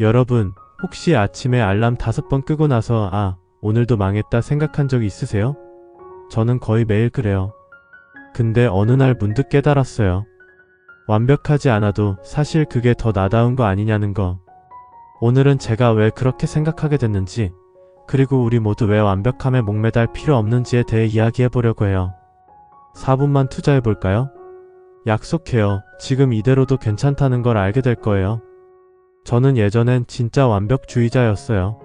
여러분, 혹시 아침에 알람 다섯 번 끄고 나서 아, 오늘도 망했다 생각한 적이 있으세요? 저는 거의 매일 그래요. 근데 어느 날 문득 깨달았어요. 완벽하지 않아도 사실 그게 더 나다운 거 아니냐는 거. 오늘은 제가 왜 그렇게 생각하게 됐는지, 그리고 우리 모두 왜 완벽함에 목매달 필요 없는지에 대해 이야기해 보려고 해요. 4분만 투자해 볼까요? 약속해요. 지금 이대로도 괜찮다는 걸 알게 될 거예요. 저는 예전엔 진짜 완벽주의자였어요.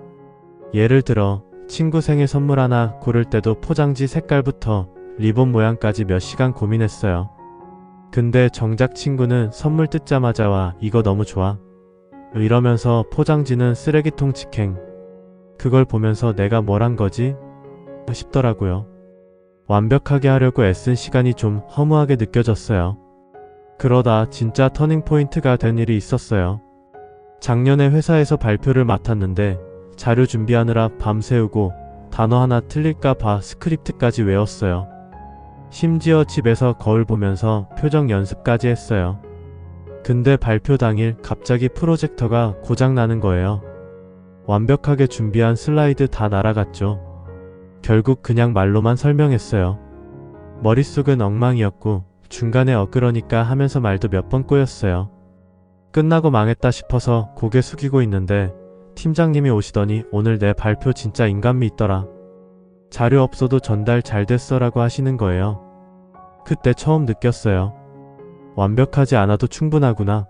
예를 들어, 친구 생일 선물 하나 고를 때도 포장지 색깔부터 리본 모양까지 몇 시간 고민했어요. 근데 정작 친구는 선물 뜯자마자 와 이거 너무 좋아. 이러면서 포장지는 쓰레기통 직행. 그걸 보면서 내가 뭘 한 거지? 싶더라고요. 완벽하게 하려고 애쓴 시간이 좀 허무하게 느껴졌어요. 그러다 진짜 터닝포인트가 된 일이 있었어요. 작년에 회사에서 발표를 맡았는데 자료 준비하느라 밤새우고 단어 하나 틀릴까 봐 스크립트까지 외웠어요. 심지어 집에서 거울 보면서 표정 연습까지 했어요. 근데 발표 당일 갑자기 프로젝터가 고장나는 거예요. 완벽하게 준비한 슬라이드 다 날아갔죠. 결국 그냥 말로만 설명했어요. 머릿속은 엉망이었고 중간에 엇그러니까 하면서 말도 몇 번 꼬였어요. 끝나고 망했다 싶어서 고개 숙이고 있는데 팀장님이 오시더니 오늘 내 발표 진짜 인간미 있더라. 자료 없어도 전달 잘 됐어 라고 하시는 거예요. 그때 처음 느꼈어요. 완벽하지 않아도 충분하구나.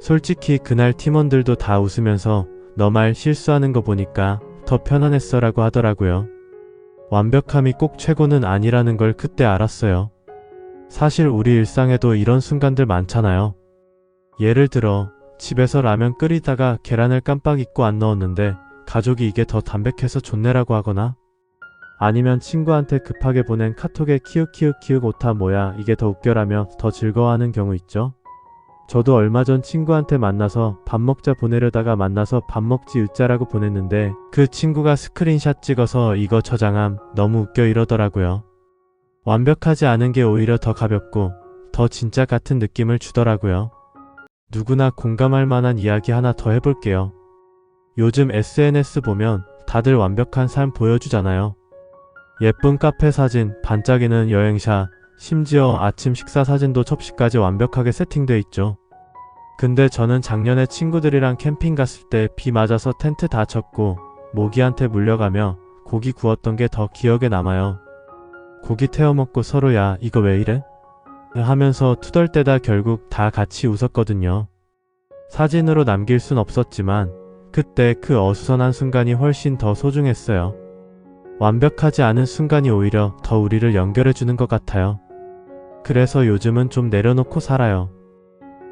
솔직히 그날 팀원들도 다 웃으면서 너 말 실수하는 거 보니까 더 편안했어 라고 하더라고요. 완벽함이 꼭 최고는 아니라는 걸 그때 알았어요. 사실 우리 일상에도 이런 순간들 많잖아요. 예를 들어 집에서 라면 끓이다가 계란을 깜빡 잊고 안 넣었는데 가족이 이게 더 담백해서 좋네라고 하거나 아니면 친구한테 급하게 보낸 카톡에 키읔키읔키읔 오타 뭐야 이게 더 웃겨라며 더 즐거워하는 경우 있죠. 저도 얼마 전 친구한테 만나서 밥 먹자 보내려다가 만나서 밥 먹지 으짜라고 보냈는데 그 친구가 스크린샷 찍어서 이거 저장함 너무 웃겨 이러더라고요. 완벽하지 않은 게 오히려 더 가볍고 더 진짜 같은 느낌을 주더라고요. 누구나 공감할 만한 이야기 하나 더 해볼게요. 요즘 SNS 보면 다들 완벽한 삶 보여주잖아요. 예쁜 카페 사진, 반짝이는 여행샷, 심지어 아침 식사 사진도 접시까지 완벽하게 세팅돼 있죠. 근데 저는 작년에 친구들이랑 캠핑 갔을 때 비 맞아서 텐트 다 쳤고 모기한테 물려가며 고기 구웠던 게 더 기억에 남아요. 고기 태워 먹고 서로 야 이거 왜 이래? 하면서 투덜대다 결국 다 같이 웃었거든요. 사진으로 남길 순 없었지만 그때 그 어수선한 순간이 훨씬 더 소중했어요. 완벽하지 않은 순간이 오히려 더 우리를 연결해주는 것 같아요. 그래서 요즘은 좀 내려놓고 살아요.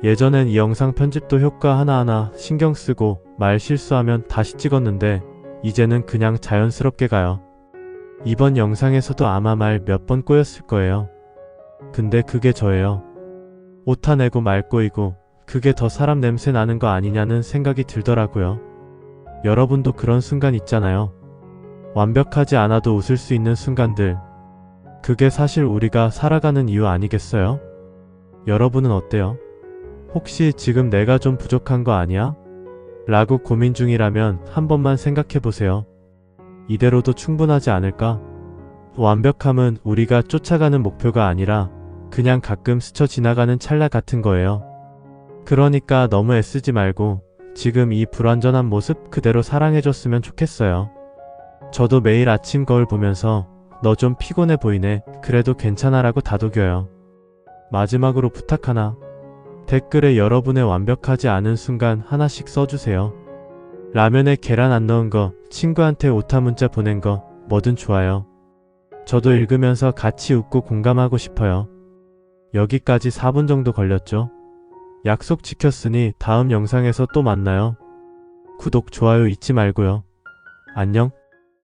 예전엔 이 영상 편집도 효과 하나하나 신경 쓰고 말 실수하면 다시 찍었는데 이제는 그냥 자연스럽게 가요. 이번 영상에서도 아마 말 몇 번 꼬였을 거예요. 근데 그게 저예요. 오타 내고 말 꼬이고 그게 더 사람 냄새 나는 거 아니냐는 생각이 들더라고요. 여러분도 그런 순간 있잖아요. 완벽하지 않아도 웃을 수 있는 순간들. 그게 사실 우리가 살아가는 이유 아니겠어요? 여러분은 어때요? 혹시 지금 내가 좀 부족한 거 아니야? 라고 고민 중이라면 한 번만 생각해 보세요. 이대로도 충분하지 않을까? 완벽함은 우리가 쫓아가는 목표가 아니라 그냥 가끔 스쳐 지나가는 찰나 같은 거예요. 그러니까 너무 애쓰지 말고 지금 이 불완전한 모습 그대로 사랑해줬으면 좋겠어요. 저도 매일 아침 거울 보면서 너 좀 피곤해 보이네. 그래도 괜찮아 라고 다독여요. 마지막으로 부탁 하나. 댓글에 여러분의 완벽하지 않은 순간 하나씩 써주세요. 라면에 계란 안 넣은 거, 친구한테 오타 문자 보낸 거, 뭐든 좋아요. 저도 읽으면서 같이 웃고 공감하고 싶어요. 여기까지 4분 정도 걸렸죠? 약속 지켰으니 다음 영상에서 또 만나요. 구독, 좋아요 잊지 말고요. 안녕.